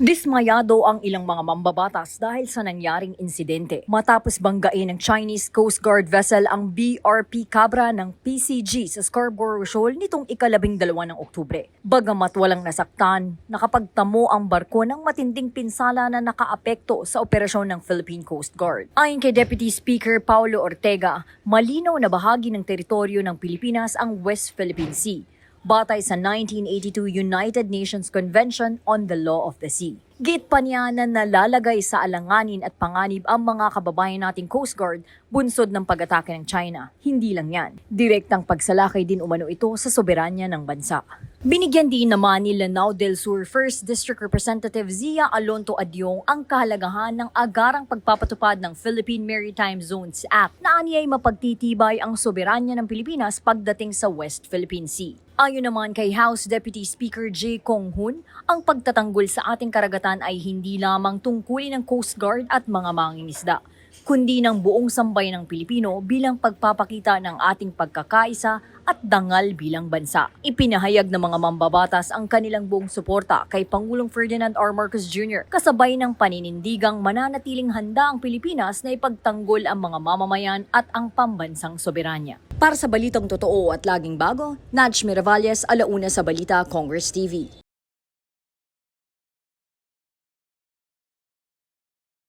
Dismayado ang ilang mga mambabatas dahil sa nangyaring insidente matapos banggain ng Chinese Coast Guard vessel ang BRP Cabra ng PCG sa Scarborough Shoal nitong ikalabing dalawa ng Oktubre. Bagamat walang nasaktan, nakapagtamo ang barko ng matinding pinsala na nakaapekto sa operasyon ng Philippine Coast Guard. Ayon kay Deputy Speaker Paulo Ortega, malinaw na bahagi ng teritoryo ng Pilipinas ang West Philippine Sea batay sa 1982 United Nations Convention on the Law of the Sea. Git pa niya na nalalagay sa alanganin at panganib ang mga kababayan nating Coast Guard bunsod ng pag-atake ng China. Hindi lang yan. Direktang pagsalakay din umano ito sa soberanya ng bansa. Binigyan din naman ni Lanao del Sur 1st District Representative Zia Alonto Adyong ang kahalagahan ng agarang pagpapatupad ng Philippine Maritime Zones Act na aniyay mapagtitibay ang soberanya ng Pilipinas pagdating sa West Philippine Sea. Ayon naman kay House Deputy Speaker J. Kong Hun, ang pagtatanggol sa ating karagatan ay hindi lamang tungkulin ng Coast Guard at mga mangingisda, kundi ng buong sambayan ng Pilipino bilang pagpapakita ng ating pagkakaisa at dangal bilang bansa. Ipinahayag ng mga mambabatas ang kanilang buong suporta kay Pangulong Ferdinand R. Marcos Jr. kasabay ng paninindigang mananatiling handa ang Pilipinas na ipagtanggol ang mga mamamayan at ang pambansang soberanya. Para sa balitang totoo at laging bago, Naj Miravalles, Alauna sa Balita, Congress TV.